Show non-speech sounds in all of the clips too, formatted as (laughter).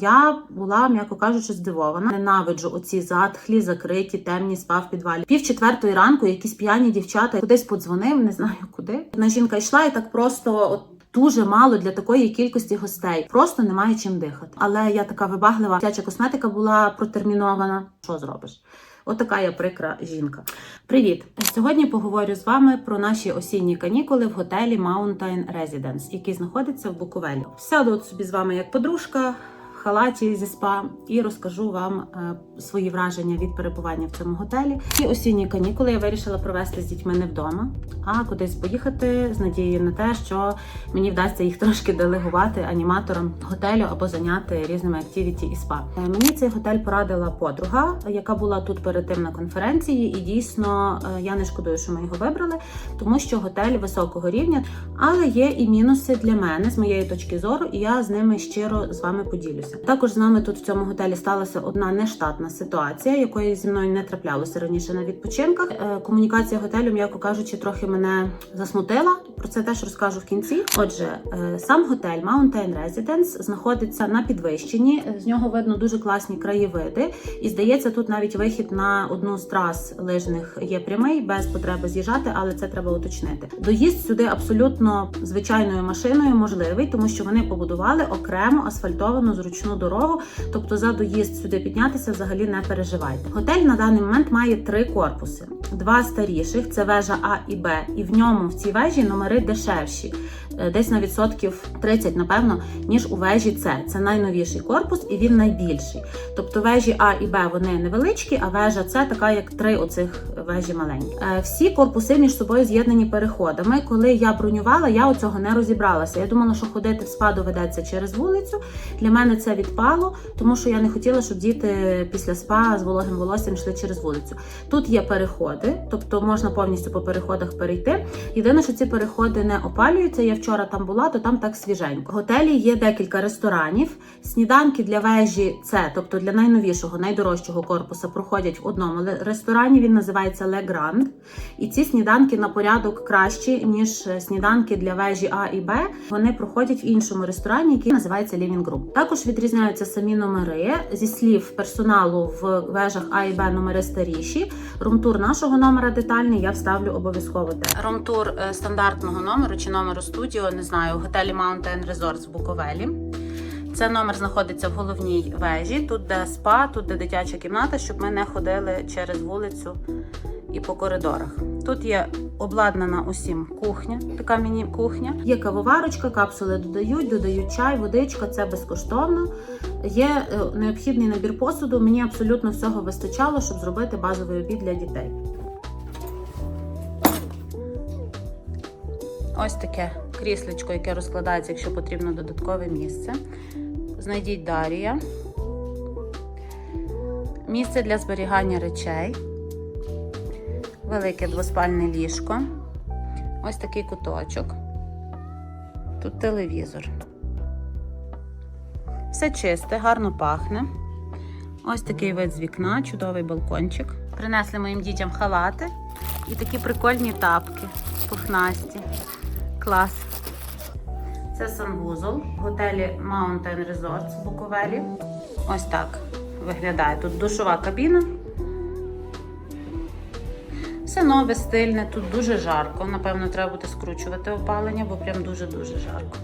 Я була, м'яко кажучи, здивована. Ненавиджу оці затхлі, закриті, темні спа в підвалі. Пів четвертої ранку якісь п'яні дівчата кудись подзвонив, не знаю куди. Одна жінка йшла і так просто от. Дуже мало для такої кількості гостей. Просто немає чим дихати. Але я така вибаглива. Дитяча косметика була протермінована. Що зробиш? Отака я прикра жінка. Привіт! Сьогодні поговорю з вами про наші осінні канікули в готелі Mountain Residence, який знаходиться в Буковелі. Сяду от собі з вами як подружка. Халаті зі спа і розкажу вам е, свої враження від перебування в цьому готелі. Ці осінні канікули я вирішила провести з дітьми не вдома, а кудись поїхати з надією на те, що мені вдасться їх трошки делегувати аніматорам готелю або зайняти різними активіті і спа. Е, Мені цей готель порадила подруга, яка була тут перед тим на конференції, і дійсно е, я не шкодую, що ми його вибрали, тому що готель високого рівня, але є і мінуси для мене з моєї точки зору, і я з ними щиро з вами поділюся. Також з нами тут в цьому готелі сталася одна нештатна ситуація, якої зі мною не траплялося раніше на відпочинках. Е, Комунікація готелю, м'яко кажучи, трохи мене засмутила. Про це теж розкажу в кінці. Отже, е, сам готель Mountain Residence знаходиться на підвищенні. З нього видно дуже класні краєвиди, і здається, тут навіть вихід на одну з трас лижних є прямий, без потреби з'їжджати, але це треба уточнити. Доїзд сюди абсолютно звичайною машиною можливий, тому що вони побудували окремо асфальтовану зручну дорогу. Тобто за доїзд сюди піднятися взагалі не переживайте. Готель на даний момент має три корпуси: два старіших це вежа А і Б, і в ньому в цій вежі номери дешевші. Е, Десь на відсотків 30, напевно, ніж у вежі С. Це найновіший корпус і він найбільший. Тобто вежі А і Б вони невеличкі, а вежа С така, як три оцих вежі маленькі. Е, Всі корпуси між собою з'єднані переходами. Коли я бронювала, я оцього не розібралася. Я думала, що ходити в спа доведеться через вулицю. Для мене це відпало, тому що я не хотіла, щоб діти після спа з вологим волоссям йшли через вулицю. Тут є переходи, тобто можна повністю по переходах перейти. Єдине, що ці переходи не опалюються. Я вчора там була, то там так свіженько. В готелі є декілька ресторанів. Сніданки для вежі С, тобто для найновішого, найдорожчого корпуса, проходять в одному ресторані. Він називається Le Grand. І ці сніданки на порядок кращі, ніж е, сніданки для вежі А і Б. Вони проходять в іншому ресторані, який називається Living Room. Також відрізняються самі номери. Зі слів персоналу в вежах А і Б номери старіші. Румтур нашого номера детальний я вставлю обов'язково. те. Румтур е, стандартного номеру чи номеру студіо, не знаю, готелі Mountain Resorts в Буковелі. Це номер знаходиться в головній вежі. Тут де спа, тут де дитяча кімната, щоб ми не ходили через вулицю і по коридорах. Тут є обладнана усім кухня, така міні-кухня. Є кавоварочка, капсули додають, додають чай, водичка, це безкоштовно. Є е, необхідний набір посуду. Мені абсолютно всього вистачало, щоб зробити базовий обід для дітей. Ось таке кріслечко, яке розкладається, якщо потрібно додаткове місце. Знайдіть Дарія. Місце для зберігання речей. Велике двоспальне ліжко. Ось такий куточок. Тут телевізор. Все чисте, гарно пахне. Ось такий вид з вікна, чудовий балкончик. Принесли моїм дітям халати і такі прикольні тапки, пухнасті. Клас. Це санвузол в готелі Mountain Resorts в Буковелі. Ось так виглядає. Тут душова кабіна. Все нове, стильне, тут дуже жарко. Напевно, треба буде скручувати опалення, бо прям дуже-дуже жарко.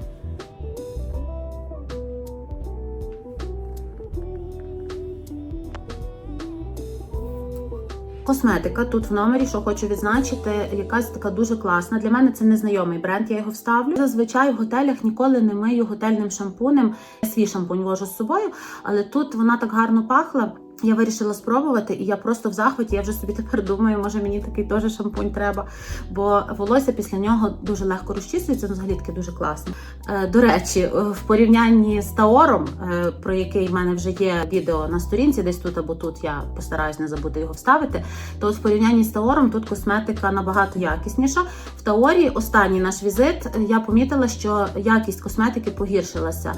Косметика тут в номері, що хочу відзначити, якась така дуже класна. Для мене це незнайомий бренд, я його вставлю. Зазвичай в готелях ніколи не мию готельним шампунем. Я свій шампунь вожу з собою, але тут вона так гарно пахла. Я вирішила спробувати, і я просто в захваті. Я вже собі тепер думаю, може мені такий теж шампунь треба, бо волосся після нього дуже легко розчісується, ну, взагалі таке дуже класно. Е, До речі, е, в порівнянні з Таором, е, про який в мене вже є відео на сторінці, десь тут або тут я постараюсь не забути його вставити. То в порівнянні з Таором тут косметика набагато якісніша. В Таорі останній наш візит я помітила, що якість косметики погіршилася.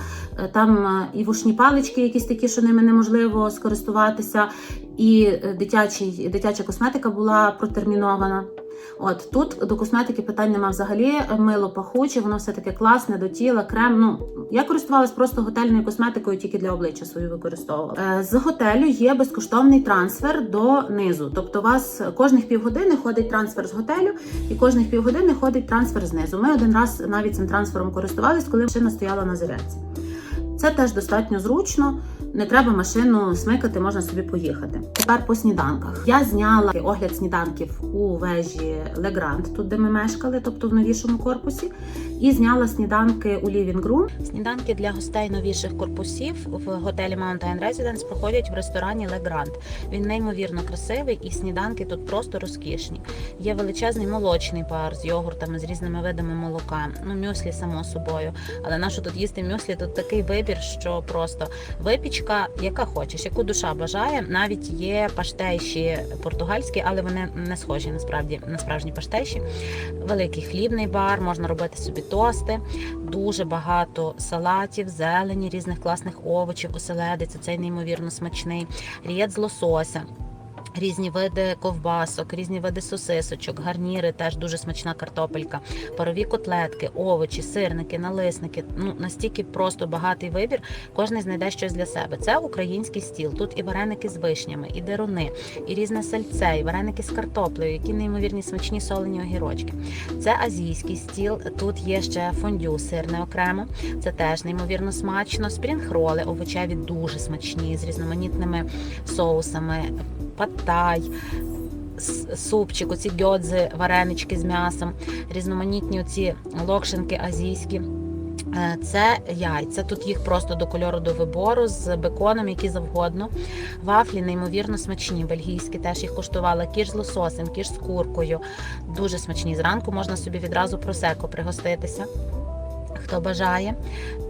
Там і вушні палички, якісь такі, що ними неможливо скористуватися, і е, дитячий, дитяча косметика була протермінована. От тут до косметики питань нема взагалі. Мило пахуче, воно все таке класне до тіла, крем. Ну я користувалась просто готельною косметикою, тільки для обличчя свою використовувала. Е, З готелю є безкоштовний трансфер до низу. Тобто, у вас кожних півгодини ходить трансфер з готелю, і кожних півгодини ходить трансфер знизу. Ми один раз навіть цим трансфером користувались, коли машина стояла на зарядці. Це теж достатньо зручно. Не треба машину смикати, можна собі поїхати. Тепер по сніданках. Я зняла огляд сніданків у вежі Легранд, тут де ми мешкали, тобто в новішому корпусі, і зняла сніданки у Living Room. Сніданки для гостей новіших корпусів в готелі Mountain Residence проходять в ресторані Le Grand. Він неймовірно красивий, і сніданки тут просто розкішні. Є величезний молочний бар з йогуртами, з різними видами молока. Ну, мюслі, само собою. Але нащо тут їсти мюслі? Тут такий вибір, що просто випічка, яка хочеш, яку душа бажає. Навіть є паштейші португальські, але вони не схожі насправді на справжні паштейші. Великий хлібний бар, можна робити собі тости, дуже багато салатів, зелені, різних класних овочів, оселедець, цей неймовірно смачний, рієт з лосося. Різні види ковбасок, різні види сосисочок, гарніри, теж дуже смачна картопелька, парові котлетки, овочі, сирники, налисники. Ну настільки просто багатий вибір. Кожен знайде щось для себе. Це український стіл. Тут і вареники з вишнями, і деруни, і різне сальце, і вареники з картоплею, які неймовірні смачні солені огірочки. Це азійський стіл. Тут є ще фондю сирне окремо. Це теж неймовірно смачно. Спрінг-роли овочеві дуже смачні з різноманітними соусами, паттай. Супчик, оці гьодзи, варенички з м'ясом, різноманітні оці локшинки азійські. Е, Це яйця. Тут їх просто до кольору до вибору з беконом, які завгодно. Вафлі неймовірно смачні. Бельгійські теж їх куштувала. Кіш з лососем, кіш з куркою. Дуже смачні. Зранку можна собі відразу просеко пригоститися. Хто бажає,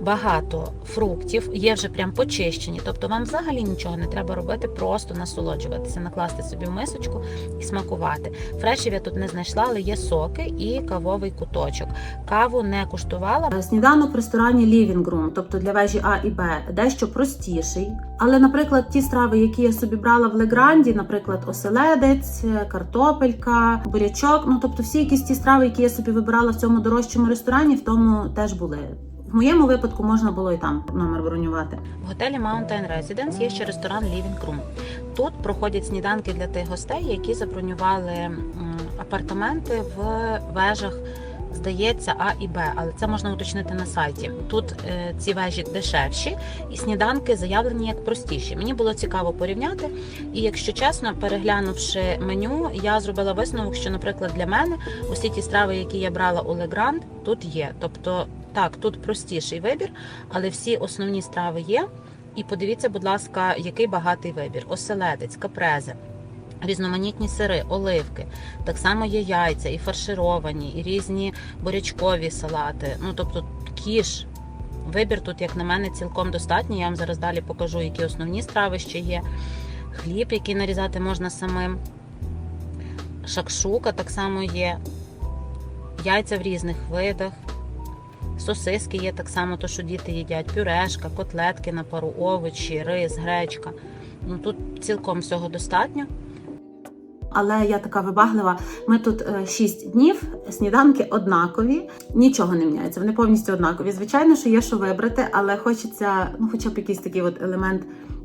багато фруктів є вже прям почищені, тобто вам взагалі нічого не треба робити, просто насолоджуватися, накласти собі в мисочку і смакувати. Фрешів я тут не знайшла, але є соки і кавовий куточок. Каву не куштувала, Сніданок в ресторані Living Room, тобто для вежі А і Б, дещо простіший. Але, наприклад, ті страви, які я собі брала в Легранді, наприклад, оселедець, е, картопелька, бурячок, ну тобто всі якісь ті страви, які я собі вибирала в цьому дорожчому ресторані, в тому теж були. В моєму випадку можна було і там номер бронювати. В готелі Mountain Residence є ще ресторан Living Room. Тут проходять сніданки для тих гостей, які забронювали апартаменти в вежах. Здається, А і Б, але це можна уточнити на сайті. Тут е, ці вежі дешевші, і сніданки заявлені як простіші. Мені було цікаво порівняти. І якщо чесно, переглянувши меню, я зробила висновок, що, наприклад, для мене усі ті страви, які я брала у Легранд, тут є. Тобто, так, тут простіший вибір, але всі основні страви є. І подивіться, будь ласка, який багатий вибір: оселедець, капрези. Різноманітні сири, оливки, так само є яйця, і фаршировані, і різні бурячкові салати. Ну тобто кіш. Вибір тут, як на мене, цілком достатній. Я вам зараз далі покажу, які основні страви ще є. Хліб, який нарізати можна самим. Шакшука так само є. Яйця в різних видах. Сосиски є так само, то що діти їдять, пюрешка, котлетки на пару, овочі, рис, гречка. Ну тут цілком всього достатньо. Але я така вибаглива. Ми тут 6 днів, сніданки однакові, нічого не міняється. Вони повністю однакові. Звичайно, що є що вибрати, але хочеться, ну, хоча б якийсь такий от елемент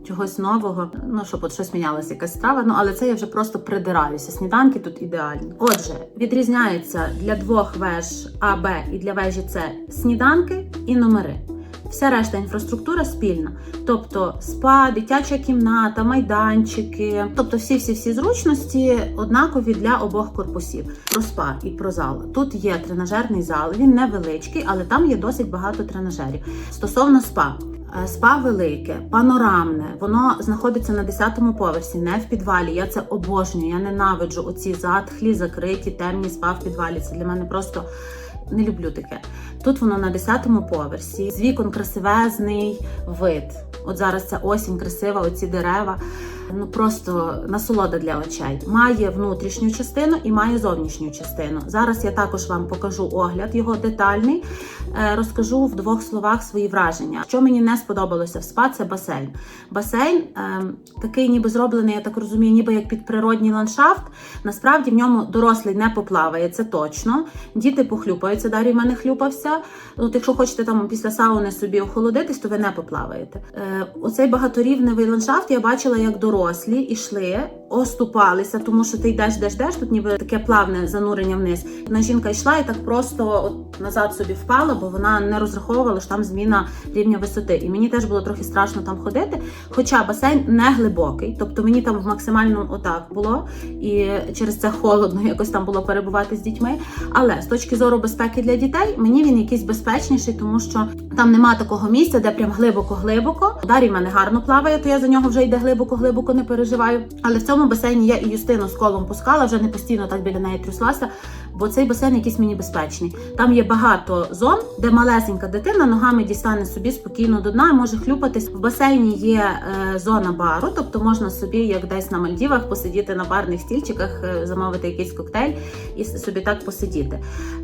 чогось нового. Ну, щоб от щось мінялося, якась страва. Ну, але це я вже просто придираюся. Сніданки тут ідеальні. Отже, відрізняються для двох веж А, Б і для вежі С сніданки і номери. Вся решта інфраструктура спільна, тобто спа, дитяча кімната, майданчики, тобто всі всі всі зручності однакові для обох корпусів. Про спа і про зал. Тут є тренажерний зал, він невеличкий, але там є досить багато тренажерів. Стосовно спа. Е, Спа велике, панорамне, воно знаходиться на 10-му поверсі, не в підвалі. Я це обожнюю. Я ненавиджу оці затхлі, закриті, темні спа в підвалі. Це для мене просто не люблю таке. Тут воно на 10-му поверсі. З вікон красивезний вид. От зараз це осінь красива, оці дерева. Ну просто насолода для очей. Має внутрішню частину і має зовнішню частину. Зараз я також вам покажу огляд його детальний. Е, Розкажу в двох словах свої враження. Що мені не сподобалося в спа, це басейн. Басейн ем, такий, ніби зроблений, я так розумію, ніби як під природній ландшафт. Насправді в ньому дорослий не поплаває, це точно. Діти похлюпаються. Дарій в мене хлюпався. От якщо хочете там після сауни собі охолодитись, то ви не поплаваєте. Е, оцей багаторівневий ландшафт я бачила, як дорослі йшли, оступалися, тому що ти йдеш, йдеш, йдеш, тут ніби таке плавне занурення вниз. Одна жінка йшла і так просто от назад собі впала, бо вона не розраховувала, що там зміна рівня висоти. І мені теж було трохи страшно там ходити. Хоча басейн не глибокий, тобто мені там максимально отак було, і через це холодно (laughs) якось там було перебувати з дітьми. Але з точки зору безпеки для дітей, мені він якийсь безпечніший, тому що там нема такого місця, де прям глибоко-глибоко. Дарій в мене гарно плаває, то я за нього вже йде глибоко-глибоко, не переживаю. Але в цьому басейні я і Юстину з колом пускала, вже не постійно так біля неї тряслася. Бо цей басейн якийсь мені безпечний. Там є багато зон, де малесенька дитина ногами дістане собі спокійно до дна і може хлюпатись. В басейні є е, зона бару, тобто можна собі, як десь на Мальдівах, посидіти на барних стільчиках, е, замовити якийсь коктейль і собі так посидіти.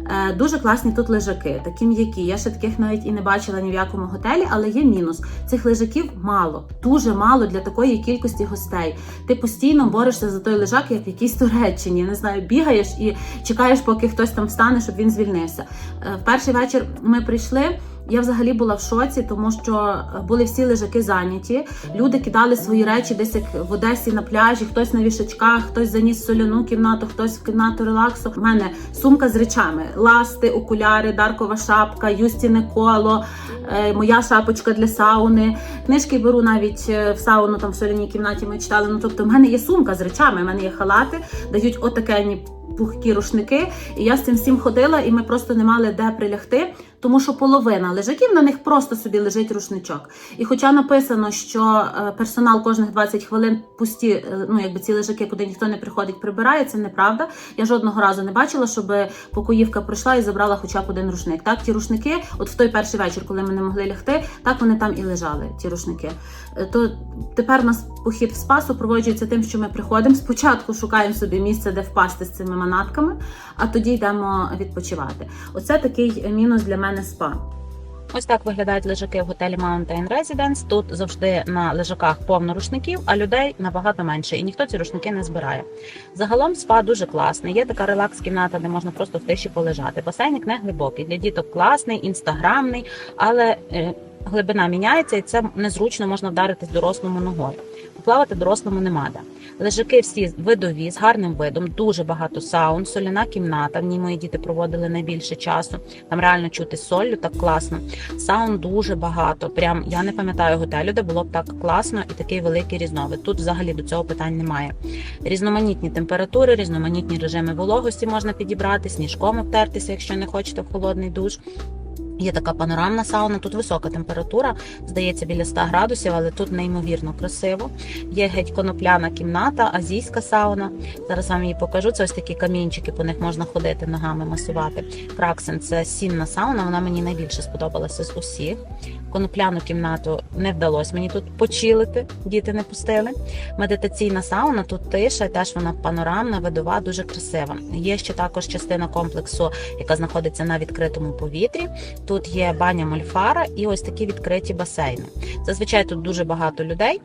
Е, дуже класні тут лежаки, такі м'які. Я ще таких навіть і не бачила ні в якому готелі, але є мінус. Цих лежаків мало, дуже мало для такої кількості гостей. Ти постійно борешся за той лежак, як в якійсь Туреччині. Я не знаю, бігаєш і чекаєш, поки хтось там встане, щоб він звільнився. Е, В перший вечір ми прийшли. Я взагалі була в шоці, тому що е, були всі лежаки зайняті. Люди кидали свої речі десь як в Одесі на пляжі, хтось на вішачках, хтось заніс соляну кімнату, хтось в кімнату релаксу. У мене сумка з речами: ласти, окуляри, даркова шапка, юстіне коло, е, моя шапочка для сауни. Книжки беру навіть е, в сауну, там в соляній кімнаті ми читали. Ну тобто, в мене є сумка з речами, в мене є халати, дають отакені пухкі рушники. І я з цим всім ходила, і ми просто не мали де прилягти, тому що половина лежаків на них просто собі лежить рушничок. І хоча написано, що е, персонал кожних 20 хвилин пусті, е, ну якби ці лежаки, куди ніхто не приходить, прибирає, це неправда. Я жодного разу не бачила, щоб покоївка прийшла і забрала хоча б один рушник. Так, ті рушники, от в той перший вечір, коли ми не могли лягти, так вони там і лежали, ті рушники. Е, То тепер у нас похід в спа супроводжується тим, що ми приходимо. Спочатку шукаємо собі місце, де впасти з цими манатками, а тоді йдемо відпочивати. Оце такий мінус для мене спа. Ось так виглядають лежаки в готелі Mountain Residence. Тут завжди на лежаках повно рушників, а людей набагато менше, і ніхто ці рушники не збирає. Загалом спа дуже класний. Є така релакс-кімната, де можна просто в тиші полежати. Басейник не глибокий. Для діток класний, інстаграмний, але е, глибина міняється, і це незручно можна вдаритись дорослому ногою. Поплавати дорослому нема де. Лежаки всі видові з гарним видом, дуже багато саун, соляна кімната. В ній мої діти проводили найбільше часу. Там реально чути солью, так класно. Саун дуже багато. Прям я не пам'ятаю готелю, де було б так класно і такий великий різновид. Тут взагалі до цього питань немає. Різноманітні температури, різноманітні режими вологості можна підібрати, сніжком обтертися, якщо не хочете в холодний душ. Є така панорамна сауна, тут висока температура, здається, біля 100 градусів, але тут неймовірно красиво. Є геть конопляна кімната, азійська сауна. Зараз вам її покажу. Це ось такі камінчики, по них можна ходити ногами, масувати. Краксен це сінна сауна, вона мені найбільше сподобалася з усіх. Конопляну кімнату не вдалося мені тут почилити, діти не пустили. Медитаційна сауна, тут тиша, теж вона панорамна, видова, дуже красива. Є ще також частина комплексу, яка знаходиться на відкритому повітрі. Тут є баня мольфара і ось такі відкриті басейни. Зазвичай тут дуже багато людей,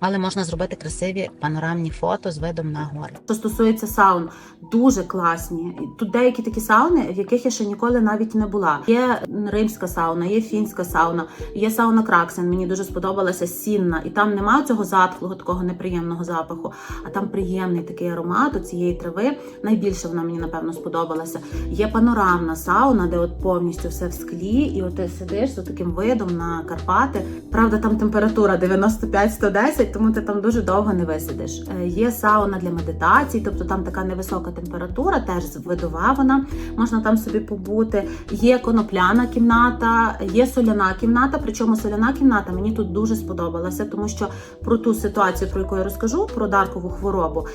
але можна зробити красиві панорамні фото з видом на гори. Що стосується саун, дуже класні. Тут деякі такі сауни, в яких я ще ніколи навіть не була. Є римська сауна, є фінська сауна, є сауна Краксен. Мені дуже сподобалася сінна, і там немає цього затхлого, такого неприємного запаху, а там приємний такий аромат у цієї трави. Найбільше вона мені напевно сподобалася. Є панорамна сауна, де от повністю все в склі, і от ти сидиш з таким видом на Карпати. Правда, там температура 95-110, тому ти там дуже довго не висидиш. Е, Є сауна для медитацій, тобто там така невисока температура, теж видова вона, можна там собі побути. Є конопляна кімната, є соляна кімната. Причому соляна кімната мені тут дуже сподобалася, тому що про ту ситуацію, про яку я розкажу, про даркову хворобу,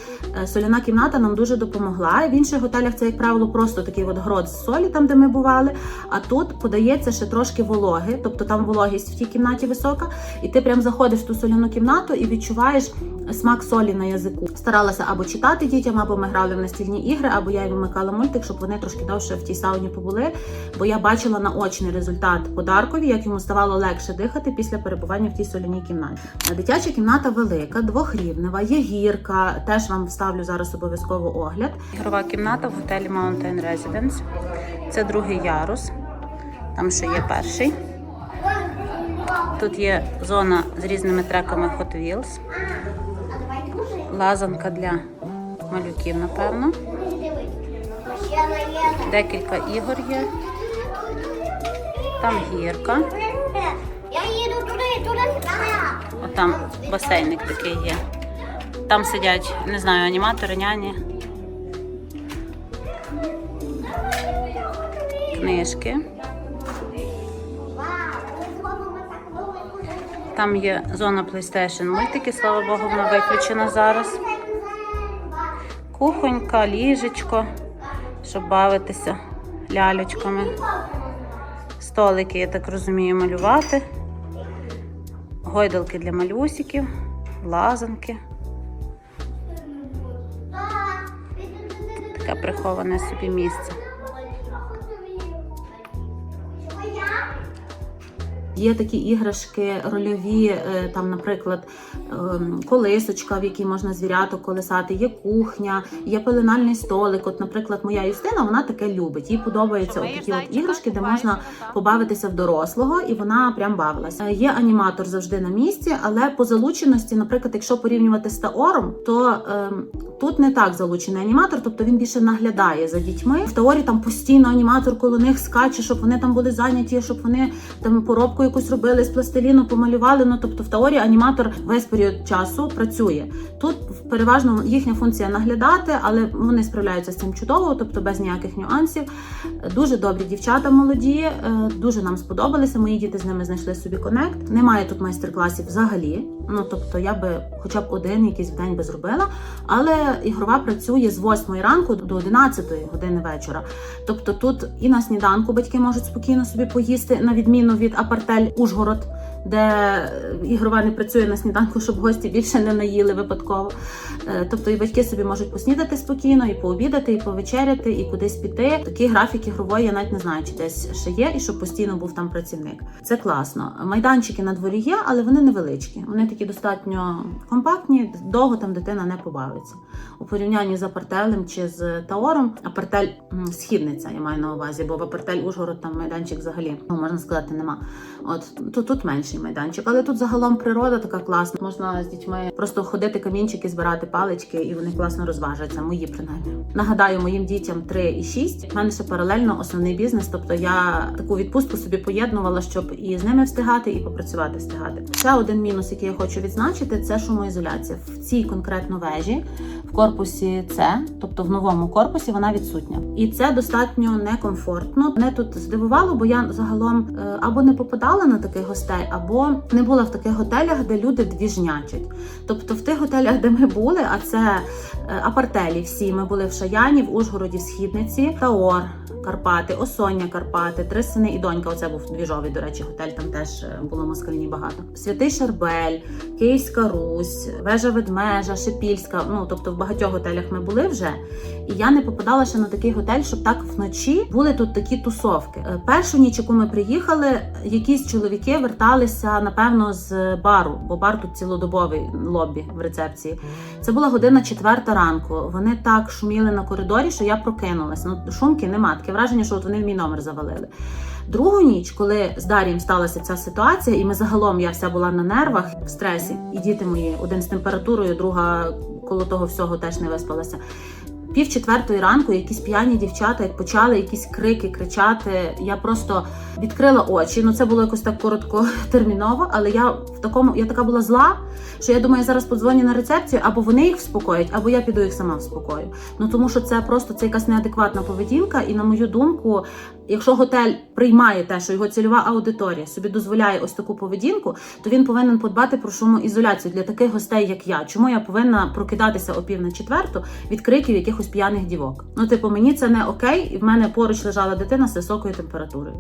е, соляна кімната нам дуже допомогла. В інших готелях це, як правило, просто такий от грот з солі, там де ми бували. А тут подається ще трошки вологи, тобто там вологість в тій кімнаті висока, і ти прям заходиш в ту соляну кімнату і відчуваєш смак солі на язику. Старалася або читати дітям, або ми грали в настільні ігри, або я їм вмикала мультик, щоб вони трошки довше в тій сауні побули. Бо я бачила наочний результат подаркові, як йому ставало легше дихати після перебування в тій соляній кімнаті. Дитяча кімната велика, двохрівнева, є гірка. Теж вам вставлю зараз обов'язково огляд. Ігрова кімната в готелі Mountain Residence. Це другий ярус. Там ще є перший. Тут є зона з різними треками Hot Wheels. Лазанка для малюків, напевно. Декілька ігор є. Там гірка. Отам басейник такий є. Там сидять, не знаю, аніматори, няні. Книжки. Там є зона PlayStation мультики, слава Богу, вона виключена зараз. Кухонька, ліжечко, щоб бавитися лялечками. Столики, я так розумію, малювати. Гойдалки для малюсиків, лазанки. Таке приховане собі місце. Є такі іграшки рольові, е, там, наприклад, ем, колисочка, в якій можна звіряток колесати, є кухня, є пеленальний столик. От, наприклад, моя Юстина, вона таке любить. Їй подобаються от такі от іграшки, де можна побавитися в дорослого, і вона прям бавилася. Е, Є аніматор завжди на місці, але по залученості, наприклад, якщо порівнювати з Таором, то ем, тут не так залучений аніматор, тобто він більше наглядає за дітьми. В Таорі там постійно аніматор коло них скаче, щоб вони там були зайняті, щоб вони там поробку якусь робили з пластиліну, помалювали. Ну тобто в Таорі аніматор весь період часу працює. Тут переважно їхня функція наглядати, але вони справляються з цим чудово, тобто без ніяких нюансів. Дуже добрі дівчата молоді, е, дуже нам сподобалися. Мої діти з ними знайшли собі конект. Немає тут майстер-класів взагалі. Ну тобто я би хоча б один якийсь день би зробила. Але ігрова працює з 8 ранку до 11 години вечора. Тобто тут і на сніданку батьки можуть спокійно собі поїсти, на відміну від апартель Ужгород, де ігрова не працює на сніданку, щоб гості більше не наїли випадково. Е, Тобто і батьки собі можуть поснідати спокійно, і пообідати, і повечеряти, і кудись піти. Такий графік ігрової я навіть не знаю, чи десь ще є, і щоб постійно був там працівник. Це класно. Майданчики на дворі є, але вони невеличкі. Вони такі достатньо компактні, довго там дитина не побавиться. У порівнянні з апартелем чи з таором, апартель східниця, я маю на увазі, бо в апартель Ужгород там майданчик взагалі, ну можна сказати, нема. От то тут менший майданчик, але тут загалом природа така класна. Можна з дітьми просто ходити камінчики, збирати палички, і вони класно розважаться. Мої принаймні. Нагадаю, моїм дітям 3 і 6. У мене ще паралельно основний бізнес. Тобто я таку відпустку собі поєднувала, щоб і з ними встигати, і попрацювати встигати. Ще один мінус, який я хочу відзначити, це шумоізоляція. В цій конкретно вежі в корпусі С, тобто в новому корпусі, вона відсутня. І це достатньо некомфортно. Мене тут здивувало, бо я загалом е, або не попадала на таких гостей, або не була в таких готелях, де люди двіжнячать. Тобто в тих готелях, де ми були, а це е, апартелі всі. Ми були в Шаяні, в Ужгороді, в Східниці, Таор. Карпати, Осоння Карпати, Три сини і донька. Оце був двіжовий, до речі, готель. Там теж е, було москальні багато. Святий Шарбель, Київська Русь, Вежа Ведмежа, Шепільська. Ну тобто багатьох готелях ми були вже. І я не попадала ще на такий готель, щоб так вночі були тут такі тусовки. Е, Першу ніч, яку ми приїхали, якісь чоловіки верталися напевно з бару, бо бар тут цілодобовий лобі в рецепції. Це була година четверта ранку. Вони так шуміли на коридорі, що я прокинулась. Ну шумки нема. Таке враження, що от вони в мій номер завалили. Другу ніч, коли з Дарієм сталася ця ситуація, і ми загалом я вся була на нервах в стресі, і діти мої один з температурою, друга коло того всього теж не виспалася. Пів четвертої ранку якісь п'яні дівчата, як почали якісь крики кричати. Я просто відкрила очі. Ну це було якось так короткотерміново, (laughs) але я в такому, я така була зла, що я думаю, я зараз подзвоню на рецепцію, або вони їх вспокоять, або я піду їх сама вспокою. Ну тому що це просто це якась неадекватна поведінка, і на мою думку, якщо готель приймає те, що його цільова аудиторія собі дозволяє ось таку поведінку, то він повинен подбати про шумоізоляцію для таких гостей, як я. Чому я повинна прокидатися о пів на четверту від криків якихось п'яних дівок. Ну, типу, мені це не окей, і в мене поруч лежала дитина з високою температурою.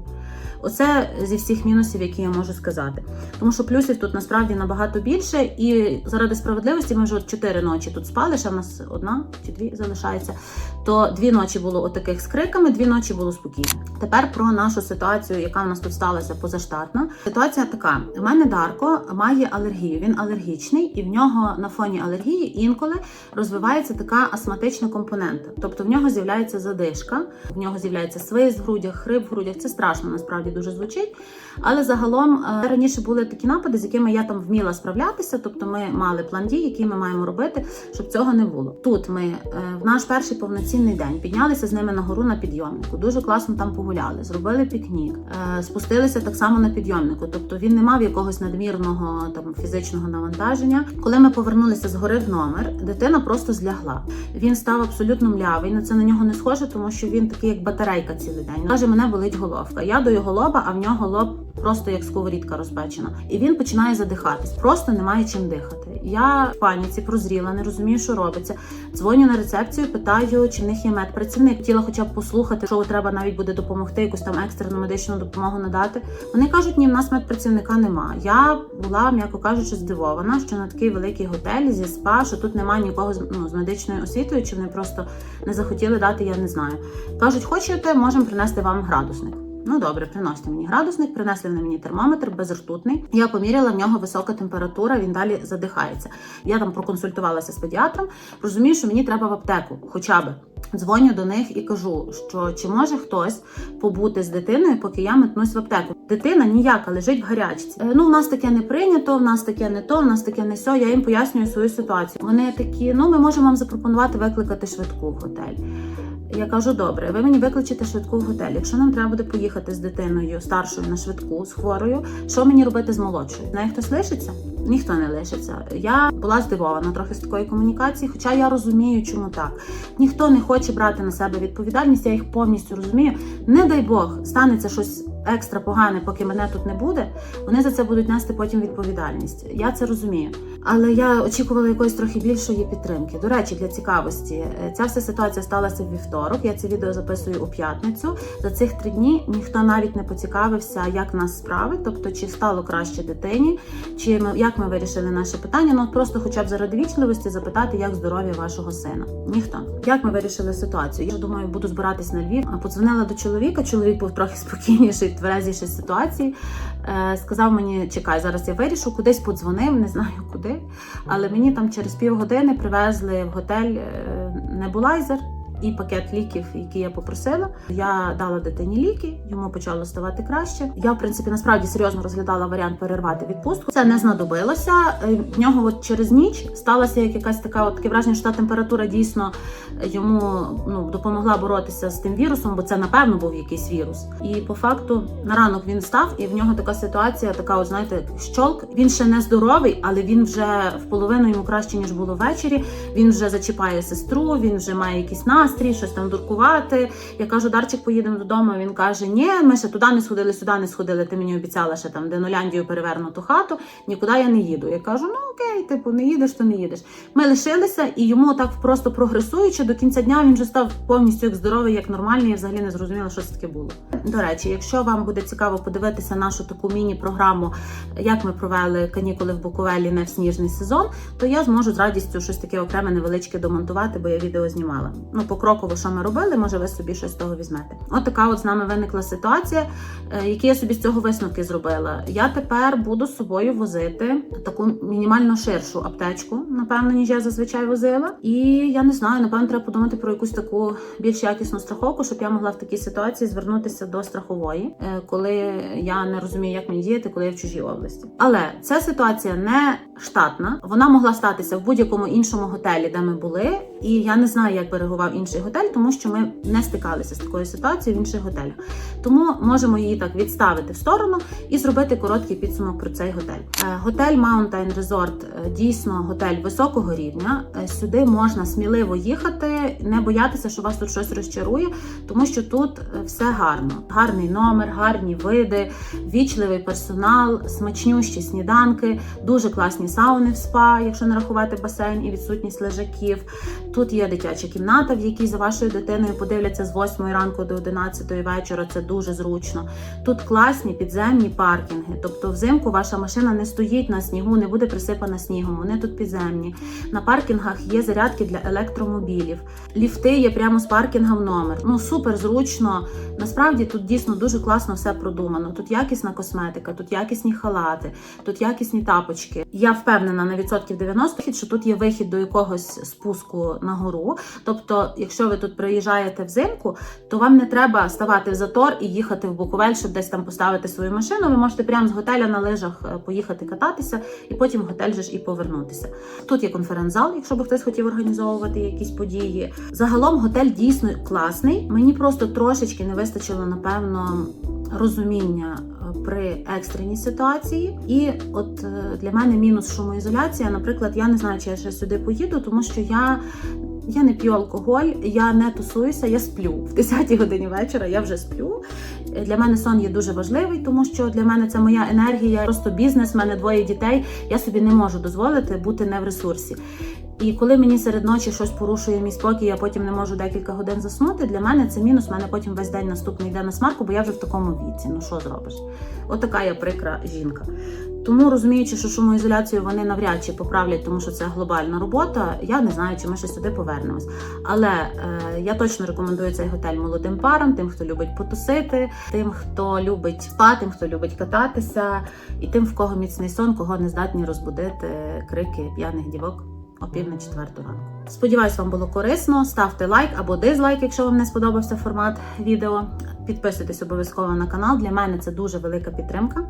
Оце зі всіх мінусів, які я можу сказати. Тому що плюсів тут насправді набагато більше, і заради справедливості ми вже от чотири ночі тут спали. Ще в нас одна чи дві залишається. То дві ночі було отаких з криками, дві ночі було спокійно. Тепер про нашу ситуацію, яка в нас тут сталася позаштатна. Ситуація така: у мене Дарко має алергію. Він алергічний, і в нього на фоні алергії інколи розвивається така астматична компонента. Тобто в нього з'являється задишка, в нього з'являється свист в грудях, хрип в грудях. Це страшно насправді дуже звучить. Але загалом е, раніше були такі напади, з якими я там вміла справлятися. Тобто ми мали план дій, який ми маємо робити, щоб цього не було. Тут ми е, в наш перший повноцінний день піднялися з ними на гору на підйомнику. Дуже класно там погуляли, зробили пікнік, е, спустилися так само на підйомнику. Тобто він не мав якогось надмірного там фізичного навантаження. Коли ми повернулися з гори в номер, дитина просто злягла. Він став абсолютно млявий. На це на нього не схоже, тому що він такий, як батарейка цілий день. Каже, мене болить головка. Я до його лоба, а в нього лоб просто як сковорідка розпечена. І він починає задихатись. Просто немає чим дихати. Я в паніці прозріла, не розумію, що робиться. Дзвоню на рецепцію, питаю, чи в них є медпрацівник. Хотіла хоча б послухати, що треба навіть буде допомогти, якусь там екстрену медичну допомогу надати. Вони кажуть, ні, в нас медпрацівника нема. Я була, м'яко кажучи, здивована, що на такий великий готель зі спа, що тут немає нікого ну, з медичною освітою, чи вони просто не захотіли дати, я не знаю. Кажуть, хочете, можемо принести вам градусник. Ну добре, приносите мені градусник, принесли на мені термометр безртутний. Я поміряла в нього висока температура, він далі задихається. Я там проконсультувалася з педіатром, розумію, що мені треба в аптеку, хоча б. Дзвоню до них і кажу, що чи може хтось побути з дитиною, поки я метнусь в аптеку. Дитина ніяка лежить в гарячці. Е, Ну, в нас таке не прийнято, в нас таке не то, в нас таке не сьо. Я їм пояснюю свою ситуацію. Вони такі: ну, ми можемо вам запропонувати викликати швидку в готель. Я кажу, добре, ви мені викличете швидку в готель. Якщо нам треба буде поїхати з дитиною старшою на швидку, з хворою, що мені робити з молодшою? На хтось лишиться? Ніхто не лишиться. Я була здивована трохи з такої комунікації, хоча я розумію, чому так. Ніхто не хоче брати на себе відповідальність, я їх повністю розумію. Не дай Бог, станеться щось екстра погане, поки мене тут не буде. Вони за це будуть нести потім відповідальність. Я це розумію. Але я очікувала якоїсь трохи більшої підтримки. До речі, для цікавості, е, ця вся ситуація сталася в вівторок. Я це відео записую у п'ятницю. За цих три дні ніхто навіть не поцікавився, як нас справи, тобто чи стало краще дитині, чи ми як ми вирішили наше питання. Ну просто, хоча б заради вічливості, запитати, як здоров'я вашого сина. Ніхто. Як ми вирішили ситуацію? Я думаю, буду збиратись на Львів. Подзвонила до чоловіка. Чоловік був трохи (laughs) спокійніший, тверезіший ситуації. Е, сказав мені, чекай, зараз я вирішу, кудись подзвонив, не знаю куди. Але мені там через півгодини привезли в готель е, небулайзер і пакет ліків, які я попросила. Я дала дитині ліки, йому почало ставати краще. Я, в принципі, насправді серйозно розглядала варіант перервати відпустку. Це не знадобилося. Е, В нього от через ніч сталася як якась така от таке враження, що та температура дійсно йому ну допомогла боротися з тим вірусом, бо це напевно був якийсь вірус. І по факту на ранок він став, і в нього така ситуація, така, от знаєте, щолк. Він ще не здоровий, але він вже в половину йому краще ніж було ввечері. Він вже зачіпає сестру, він вже має якийсь настрій, щось там дуркувати. Я кажу, Дарчик, поїдемо додому. Він каже: Ні, ми ще туди не сходили, сюди не сходили. Ти мені обіцяла ще там Деноляндію перевернуту хату. Нікуди я не їду. Я кажу, ну окей, типу, не їдеш, то не їдеш. Ми лишилися, і йому так просто прогресуючи до кінця дня він вже став повністю як здоровий, як нормальний. Я взагалі не зрозуміла, що це таке було. До речі, якщо вам буде цікаво подивитися нашу таку міні-програму, як ми провели канікули в Буковелі не в сніжний сезон, то я зможу з радістю щось таке окреме невеличке домонтувати, бо я відео знімала. Ну, покроково, що ми робили, може ви собі щось з того візьмете. От така от з нами виникла ситуація, е, які я собі з цього висновки зробила. Я тепер буду з собою возити таку мінімально ширшу аптечку, напевно, ніж я зазвичай возила. І я не знаю, напевно, треба подумати про якусь таку більш якісну страховку, щоб я могла в такій ситуації звернутися до страхової, е, коли я не розумію, як мені діяти, коли я в чужій області. Але ця ситуація не штатна. Вона могла статися в будь-якому іншому готелі, де ми були. І я не знаю, як реагував інший готель, тому що ми не стикалися з такою ситуацією в інших готелях. Тому можемо її так відставити в сторону і зробити короткий підсумок про цей готель. Е, Готель Mountain Resort е, дійсно готель високого рівня. Е, Сюди можна сміливо їхати, не боятися, що вас тут щось розчарує, тому що тут все гарно. Гарний номер, гарні види, вічливий персонал, смачнющі сніданки, дуже класні сауни в спа, якщо не рахувати басейн і відсутність лежаків. Тут є дитяча кімната, в якій за вашою дитиною подивляться з 8 ранку до 11 вечора. Це дуже зручно. Тут класні підземні паркінги. Тобто, взимку ваша машина не стоїть на снігу, не буде присипана снігом. Вони тут підземні. На паркінгах є зарядки для електромобілів. Ліфти є прямо з паркінга в номер. Ну супер зручно. Насправді тут дійсно дуже класно все продумано. Тут якісна косметика, тут якісні халати, тут якісні тапочки. Я впевнена на відсотків 90, що тут є вихід до якогось спуску на гору. Тобто, якщо ви тут приїжджаєте взимку, то вам не треба ставати в затор і їхати в Буковель, щоб десь там поставити свою машину. Ви можете прямо з готеля на лижах е, поїхати кататися і потім в готель же ж і повернутися. Тут є конференц-зал, якщо би хтось хотів організовувати якісь події. Загалом готель дійсно класний. Мені просто трошечки не вистачило, напевно, розуміння е, при екстреній ситуації. І от е, для мене мінус шумоізоляція. Наприклад, я не знаю, чи я ще сюди поїду, тому що я. Я не п'ю алкоголь, я не тусуюся, я сплю. В 10 годині вечора я вже сплю. Для мене сон є дуже важливий, тому що для мене це моя енергія, просто бізнес, в мене двоє дітей. Я собі не можу дозволити бути не в ресурсі. І коли мені серед ночі щось порушує мій спокій, я потім не можу декілька годин заснути. Для мене це мінус. У мене потім весь день наступний йде на смарку, бо я вже в такому віці. Ну що зробиш? Отака я прикра жінка. Тому розуміючи, що шумоізоляцію вони навряд чи поправлять, тому що це глобальна робота. Я не знаю, чи ми ще сюди повернемось. Але е, я точно рекомендую цей готель молодим парам, тим, хто любить потусити, тим, хто любить спати, тим, хто любить кататися, і тим, в кого міцний сон, кого не здатні розбудити крики п'яних дівок о пів на четверту ранку. Сподіваюсь, вам було корисно. Ставте лайк або дизлайк, якщо вам не сподобався формат відео. Підписуйтесь обов'язково на канал. Для мене це дуже велика підтримка.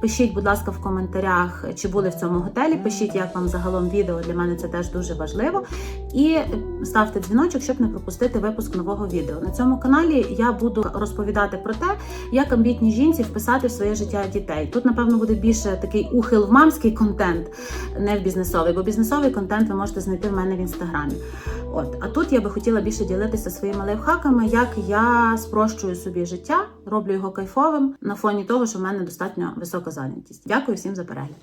Пишіть, будь ласка, в коментарях, чи були в цьому готелі. Пишіть, як вам загалом відео. Для мене це теж дуже важливо. І ставте дзвіночок, щоб не пропустити випуск нового відео. На цьому каналі я буду розповідати про те, як амбітні жінці вписати в своє життя дітей. Тут, напевно, буде більше такий ухил в мамський контент, не в бізнесовий, бо бізнесовий контент ви можете знайти в мене в інстаграмі. От, а тут я би хотіла більше ділитися своїми лайфхаками, як я спрощую собі життя, роблю його кайфовим на фоні того, що в мене достатньо висока зайнятість. Дякую всім за перегляд.